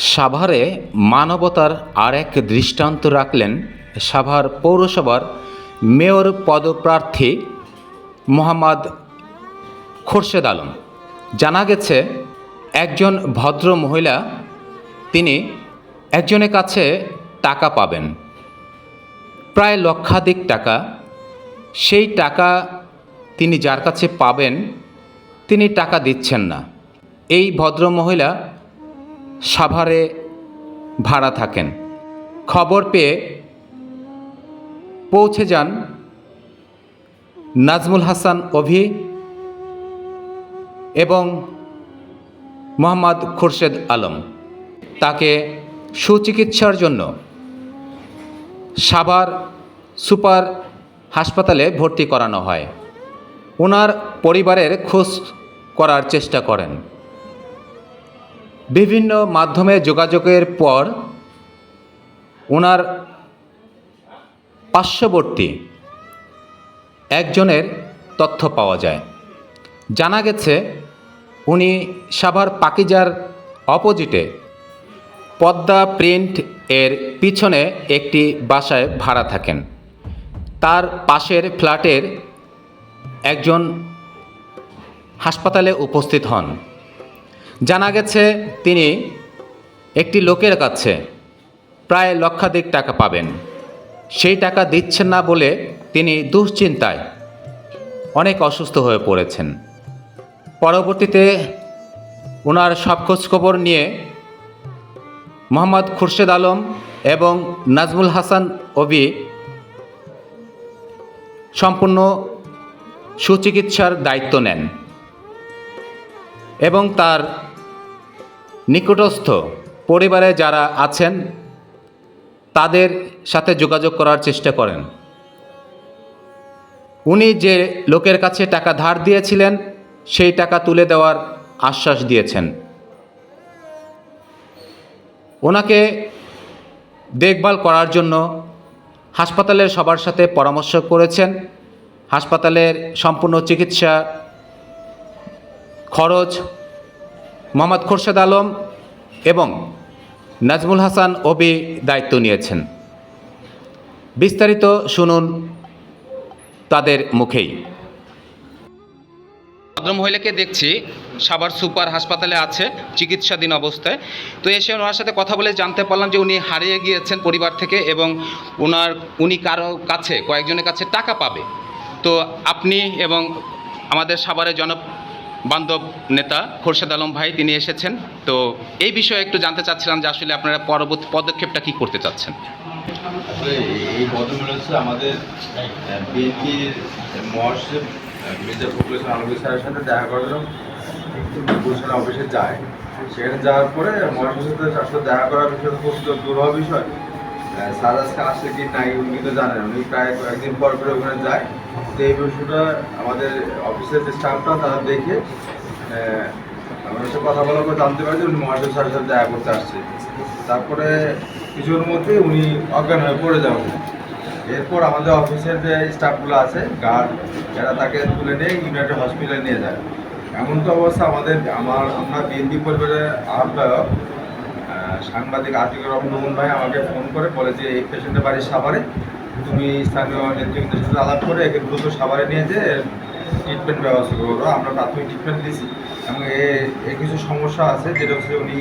সাভারে মানবতার আর এক দৃষ্টান্ত রাখলেন সাভার পৌরসভার মেয়র পদপ্রার্থী মোহাম্মদ খোরশেদ আলম। জানা গেছে, একজন ভদ্র মহিলা, তিনি একজনের কাছে টাকা পাবেন। প্রায় লক্ষাধিক টাকা। সেই টাকা তিনি যার কাছে পাবেন, তিনি টাকা দিচ্ছেন না। এই ভদ্র মহিলা সাভারে ভাড়া থাকেন। খবর পেয়ে পৌঁছে যান নাজমুল হাসান অভি এবং মোহাম্মদ খুরশেদ আলম। তাকে সুচিকিৎসার জন্য সাভার সুপার হাসপাতালে ভর্তি করানো হয়। ওনার পরিবারের খোঁজ করার চেষ্টা করেন। বিভিন্ন মাধ্যমে যোগাযোগের পর ওনার পার্শ্ববর্তী একজনের তথ্য পাওয়া যায়। জানা গেছে, উনি সাভার পাকিজার অপোজিটে পদ্মা প্রিন্ট এর পিছনে একটি বাসায় ভাড়া থাকেন। তার পাশের ফ্ল্যাটের একজন হাসপাতালে উপস্থিত হন। জানা গেছে তিনি একটি লোকের কাছে প্রায় লক্ষাধিক টাকা পাবেন। সেই টাকা দিচ্ছেন না বলে তিনি দুশ্চিন্তায় অনেক অসুস্থ হয়ে পড়েছেন। পরবর্তীতে ওনার সব খোঁজখবর নিয়ে মোহাম্মদ খুরশেদ আলম এবং নাজমুল হাসান অবি সম্পূর্ণ সুচিকিৎসার দায়িত্ব নেন এবং তার নিকটস্থ পরিবারে যারা আছেন, তাদের সাথে যোগাযোগ করার চেষ্টা করেন। উনি যে লোকের কাছে টাকা ধার দিয়েছিলেন, সেই টাকা তুলে দেওয়ার আশ্বাস দিয়েছেন। ওনাকে দেখভাল করার জন্য হাসপাতালের সবার সাথে পরামর্শ করেছেন। হাসপাতালের সম্পূর্ণ চিকিৎসা খরচ মোহাম্মদ খোরশেদ আলম এবং নাজমুল হাসান অবি দায়িত্ব নিয়েছেন। বিস্তারিত শুনুন তাদের মুখেই। ভদ্রমহিলাকে দেখছি, সাভার সুপার হাসপাতালে আছে, চিকিৎসাধীন অবস্থায়। তো এসে ওনার সাথে কথা বলে জানতে পারলাম যে উনি হারিয়ে গিয়েছেন পরিবার থেকে এবং ওনার উনি কারও কাছে, কয়েকজনের কাছে টাকা পাবে। তো আপনি এবং আমাদের সাভারের জন বান্ধব নেতা খোরশেদ আলম ভাই, তিনি এসেছেন। তো এই বিষয়ে একটু জানতে চাচ্ছিলাম যে আসলে আপনারা পরবর্তী পদক্ষেপটা কি করতে চাচ্ছেন? আসলে এই ভদ্রমহিলা হচ্ছে আমাদের বিএনপির মহাসচিব মির্জা ফখরুল ইসলাম আলমগীর স্যারের সাথে দেখা করার জন্য গুলশান অফিসে যায়। সেখানে যাওয়ার পরে মহাসচিবের সাথে দেখা করার বিষয় খুব দুরূহ বিষয়। স্যার আজকে আসলে কি নাই উনি তো জানেন উনি প্রায় কয়েকদিন পর পরে ওখানে যায়। তো এই বিষয়টা আমাদের অফিসের যে স্টাফটা তারা দেখে আমার সাথে কথা বলার পর জানতে পারি যে উনি মহাসচিব স্যারের সাথে দেখা করতে আসছে। তারপরে কিছুর মধ্যে উনি অজ্ঞান হয়ে পড়ে যাবেন। এরপর আমাদের অফিসের যে স্টাফগুলো আছে গার্ড এরা তাকে তুলে নিয়ে ইউনাইটেড হসপিটালে নিয়ে যায়। এমন তো অবস্থা আমাদের আমার আমরা বিএনপি পরিবারের আহ্বায়ক আহ, সাংবাদিক আতিকুর রহমান ভাই আমাকে ফোন করে বলে যে এই পেশেন্টের বাড়ি সাভারে তুমি স্থানীয় নেতৃবৃন্দের সাথে আলাপ করে একে দ্রুত সাভারে নিয়ে যে ট্রিটমেন্ট ব্যবস্থা করো। আমরা প্রাথমিক ট্রিটমেন্ট দিয়েছি। এবং এ কিছু সমস্যা আছে যেটা হচ্ছে উনি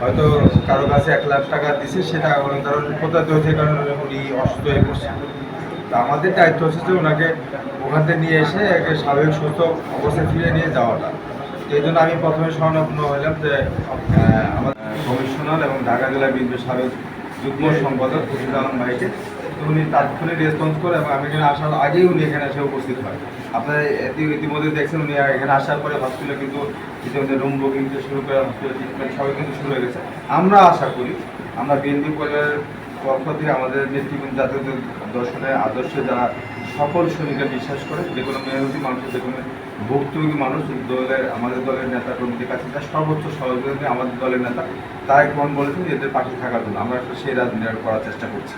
হয়তো কারও কাছে এক লাখ টাকা দিছে, সেটা কারণ প্রতারিত হয়েছে কারণ উনি অসুস্থ হয়ে পড়ছে। তা আমাদের দায়িত্ব হচ্ছে যে ওনাকে ওখান থেকে নিয়ে এসে একে স্বাভাবিক সুস্থ অবস্থায় ফিরে নিয়ে যাওয়াটা। এই জন্য আমি প্রথমে স্বর্ণাপন্ন হইলাম যে আমাদের কমিশনার এবং ঢাকা জেলা বিএনপি সাবেক যুগ্ম সম্পাদক খুশিদ আলম ভাইকে। উনি তাৎক্ষণিক রেসপন্স করে এবং আমি এখানে আসার আগেই উনি এখানে এসে উপস্থিত হয়। আপনারা ইতি- ইতিমধ্যে দেখছেন উনি এখানে আসার পরে হসপিটালে কিন্তু ইতিমধ্যে রুম বুকিং শুরু করে হসপিটাল ট্রিটমেন্ট সবাই কিন্তু শুরু হয়ে গেছে। আমরা আশা করি, আমরা বিএনপি পরিবারের পক্ষ থেকে আমাদের নেতৃবৃন্দ জাতীয় দর্শনের আদর্শে যারা সকল শ্রমিকরা বিশ্বাস করে যে কোনো মেহনতি মানুষের যে কোনো ভুক্তভোগী মানুষ দলের আমাদের দলের নেতা কর্মীদের কাছে তার সর্বোচ্চ সহযোগিতা আমাদের দলের নেতা তারেক রহমান বলেছেন যে এদের পাশে থাকার জন্য। আমরা একটা সেই রাজনীতি করার চেষ্টা করছি।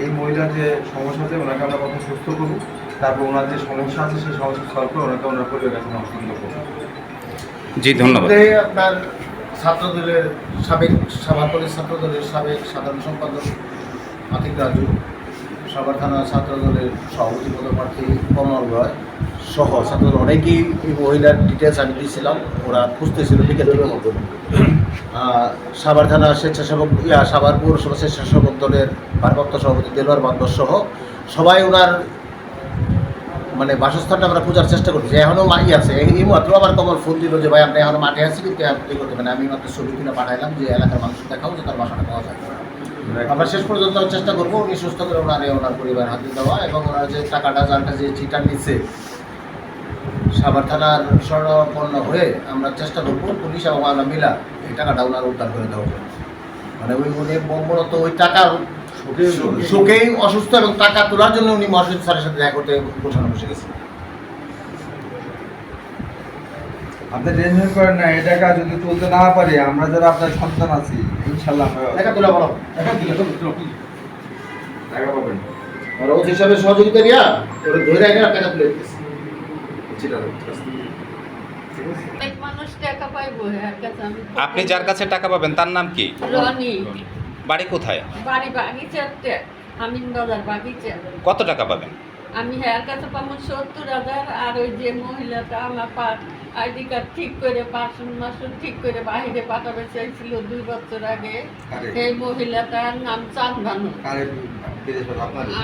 এই মহিলা যে সমস্যা আছে ওনাকে আমরা প্রথম সুস্থ করব। তারপর ওনার যে সমস্যা আছে সেই সমস্যা সলভ করে ওনাকে ওনার পরিবার কাছে হস্তান্তর করব। জি ধন্যবাদ। আপনার ছাত্রদলের সাবেক সভাপতি ছাত্রদলের সাবেক সাধারণ সম্পাদক আতিক রাজু সাভার থানা ছাত্রদলের সভাপতি পদপ্রার্থী কমল রয় সহ ছাত্রদল অনেকেই এই মহিলার ডিটেলস আমি দিয়েছিলাম ওরা খুঁজতেছিল বিকেল থেকে। আহ, সাভার থানা স্বেচ্ছাসেবক ইয়া সাভার পৌরসভা স্বেচ্ছাসেবক দলের ভারপ্রাপ্ত সভাপতি দেলোয়ার বান্দর সহ সবাই ওনার মানে বাসস্থানটা আমরা খোঁজার চেষ্টা করছি এখনও মাই আছে। এই মাত্র আমার কমল ফোন দিল যে ভাই আপনি এখনও মাঠে আছি কিন্তু আপনি করতে পারেন আমি মাত্র ছবি কিনে পাঠাইলাম যে এলাকার মানুষ দেখাও যে তার বাসাটা পাওয়া যায় আমরা শেষ পর্যন্ত চেষ্টা করব। উনি সুস্থ করে ওনারে ওনার পরিবার হাতে দেওয়া এবং ওনার যে টাকাটা যার কাছে চিটা নিচ্ছে সাভার থানার স্বর্ণপন্ন হয়ে আমরা চেষ্টা করব পুলিশ এবং আমরা মিলা এই টাকাটা ওনার উদ্ধার করে দেওয়া মানে ওই উনি মূলত ওই টাকার শোকেই অসুস্থ এবং টাকা তোলার জন্য উনি মহাসচিব স্যারের সাথে দেখা করতে গোছানো বসে গেছে। আপনি টেনশন করেন না এই টাকা যদি তুলতে না পারি আমরা যারা আপনার সন্তান আছি ইনশাল্লাহ টাকা তোলা বলো। টাকা পাবেন। আর ওসি সাহেবের সহযোগিতা নিয়ে ওরা ধরে এনে টাকা তুলে দিতেছে। আপনি যার কাছে টাকা পাবেন তার নাম কি? রনি। বাড়ি কোথায়? বাড়ি বাগিচাতে আমিন বাজার বাগিচা কত টাকা পাবেন? আমি হ্যার কাছে পাবো সত্তর হাজার আর ওই যে মহিলাটা আমার পা আইডি কার্ড ঠিক করে পাঁচশো মাসুল ঠিক করে বাহিরে পাঠাবে চাইছিল দুই বছর আগে। এই মহিলাটার নাম আপনার।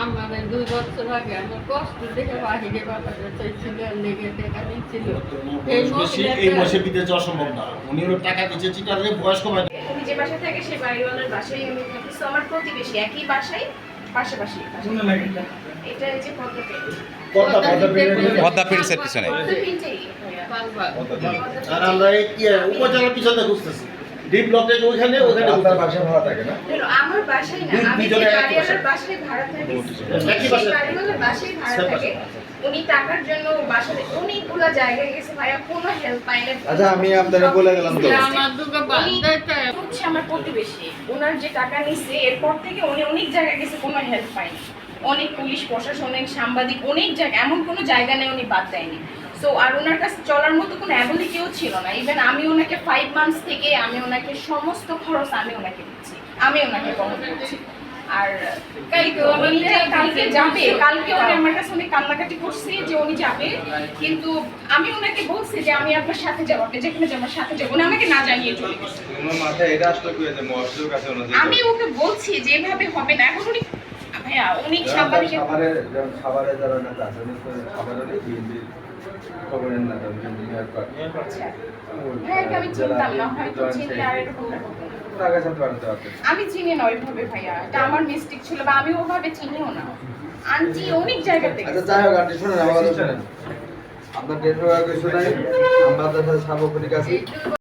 আমার দুই বছর আগে আমার কষ্ট দেখে বাহিরে পাঠাতে চাইছিল লেগে টাকা নিচ্ছিল এই বেশি এই বিদেশ যাওয়া না। উনি ওর টাকা দিচ্ছে চিটারে বয়স যে বাসায় থাকে সেই বাড়িওয়ালার বাসায় আমি থাকি তো আমার প্রতিবেশী একই বাসায় পাশাপাশি। এটা এই যে পদ্মা প্রিন্সের পিছনে। আর আমরা উপজেলার পিছনে খুঁজতেছি। ডি আপনার বাসা ভাড়া থাকে না? আমার বাসায় না আমি বাসায়। ভাড়া থাকি একই বাসায়। ভাড়া থাকে। উনি টাকার জন্য বাসায় অনেকগুলো জায়গায় গেছে ভাইয়া কোনো হেল্প পায় না আচ্ছা, আমি আপনারে বলে গেলাম তো। আমার দুটো বান্ধবটা হচ্ছে আমার প্রতিবেশী। ওনার যে টাকা নিচ্ছে এরপর থেকে উনি অনেক জায়গায় গেছে কোনো হেল্প অনেক পুলিশ প্রশাসন অনেক সাংবাদিক অনেক জায়গা এমন কোনো জায়গা নেই উনি বাদ দেয়নি। সো আর ওনার কাছে চলার মতো কোনো অ্যাবিলিটিও ছিল না. ইভেন আমি ওনাকে ফাইভ মান্থস থেকে আমি ওনাকে সমস্ত খরচ আমি ওনাকে দিচ্ছি। আমি ওনাকে বহন করছি। আর কালকে উনি কালকে যাবে কালকে উনি আমার কাছে অনেক কান্নাকাটি করছে যে উনি যাবে। কিন্তু আমি ওনাকে বলছি যে আমি আপনার সাথে যাব আপনি যেখানে যাব সাথে যাব উনি আমাকে না জানিয়ে চলে গেছে। আমি ওকে বলছি যে এভাবে হবে না। এখন উনি ভাইয়া উনি সাংবাদিকের খাবারে যারা নেতা আছে খাবারে খবরের নাটক পার্টি হ্যাঁ আমি চিনতাম না হয়তো চিনলে আর এরকমটা হতো না। টাকা সাথে বাড়তে পারতেন আমি চিনি না ওইভাবে ভাইয়া এটা আমার মিস্টেক ছিল বা আমি ওভাবে চিনিও না। আন্টি অনেক জায়গাতে আচ্ছা যাই হোক আন্টি শুনুন আমার কথা শুনেন আপনার টেনশন করার কিছু নাই আমরা তো আছি এই